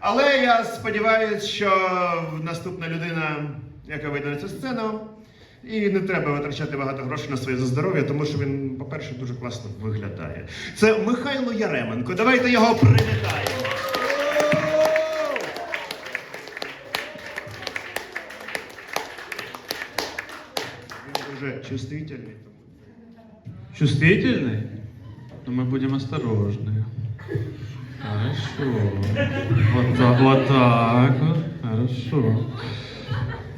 Але я сподіваюся, що наступна людина, яка вийде на цю сцену, і не треба витрачати багато грошей на своє здоров'я, тому що він, по-перше, дуже класно виглядає. Це Михайло Яременко. Давайте його привітаємо. Він дуже чувствительний. тому- Чувствительный? Но мы будем осторожны. Хорошо. Вот так, вот так. Хорошо.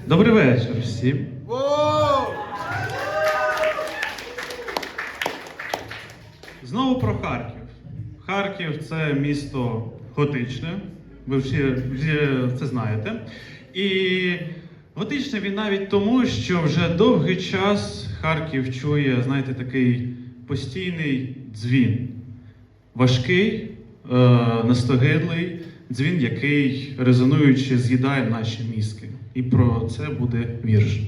Добрий вечір всім. Знову про Харків. Харків це місто готичне. Ви всі, всі це знаєте. І готичне він навіть тому, що вже довгий час Харків чує, знаєте, такий постійний дзвін. Важкий, е, настогидлий дзвін, який резонуючи з'їдає наші мізки. І про це буде вірш.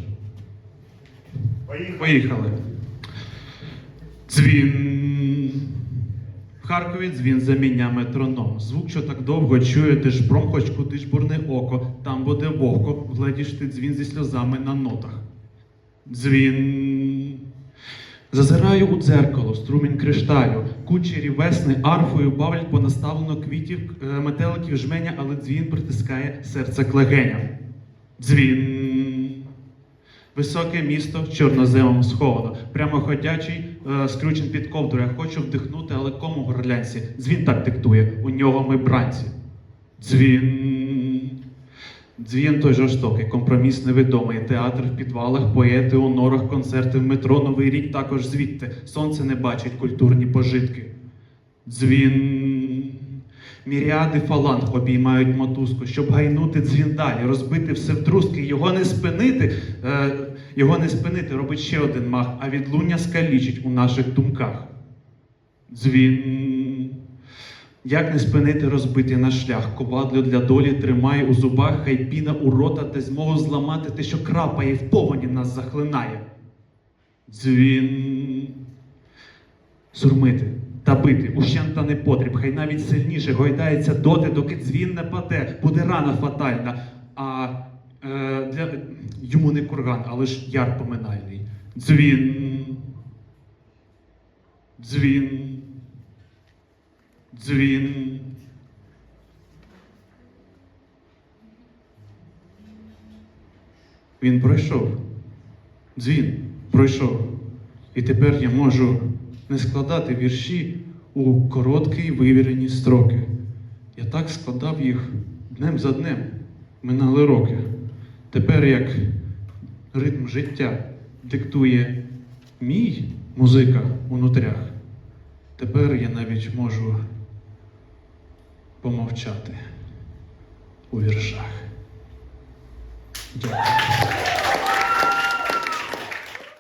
Поїхали. Дзвін. В Харкові дзвін заміня метроном. Звук, що так довго чує, ти ж пром, хоч куди ж бурне око, там буде вовко, вгледіш ти дзвін зі сльозами на нотах. Дзвін. Зазираю у дзеркало, струмінь кришталю, кучері весни арфою бавлять понаставлено квітів, е, метеликів жменя, але дзвін притискає серце клегеня. Дзвін. Високе місто чорноземом сховано. Прямоходячий е, скручен під ковдрою. Я хочу вдихнути, але кому в горлянці. Дзвін так диктує, у нього ми бранці. Дзвін. Дзвін той жорстокий, компроміс невідомий. Театр в підвалах, поети у норах, концерти в метро, новий рік також звідти. Сонце не бачить культурні пожитки. Дзвін. Міріади фаланг обіймають мотузку, щоб гайнути дзвін далі, розбити все вдрузки, його не спинити, е, його не спинити, робить ще один мах, а відлуння скалічить у наших думках. Дзвін. Як не спинити розбитий наш шлях, ковадлю для долі тримає у зубах, хай піна у рота, де змогу зламати те, що крапає, в повені нас захлинає. Дзвін. Сурмити та бити, ущента не потріб, хай навіть сильніше гойдається доти, доки дзвін не паде, буде рана фатальна. А е, для, йому не курган, але ж яр поминальний. Дзвін. Дзвін. Дзвін. Він пройшов. Дзвін пройшов. І тепер я можу не складати вірші у короткі вивірені строки. Я так складав їх днем за днем, минали роки. Тепер як ритм життя диктує мій музика у нутрях, тепер я навіть можу помовчати у віршах. Дякую.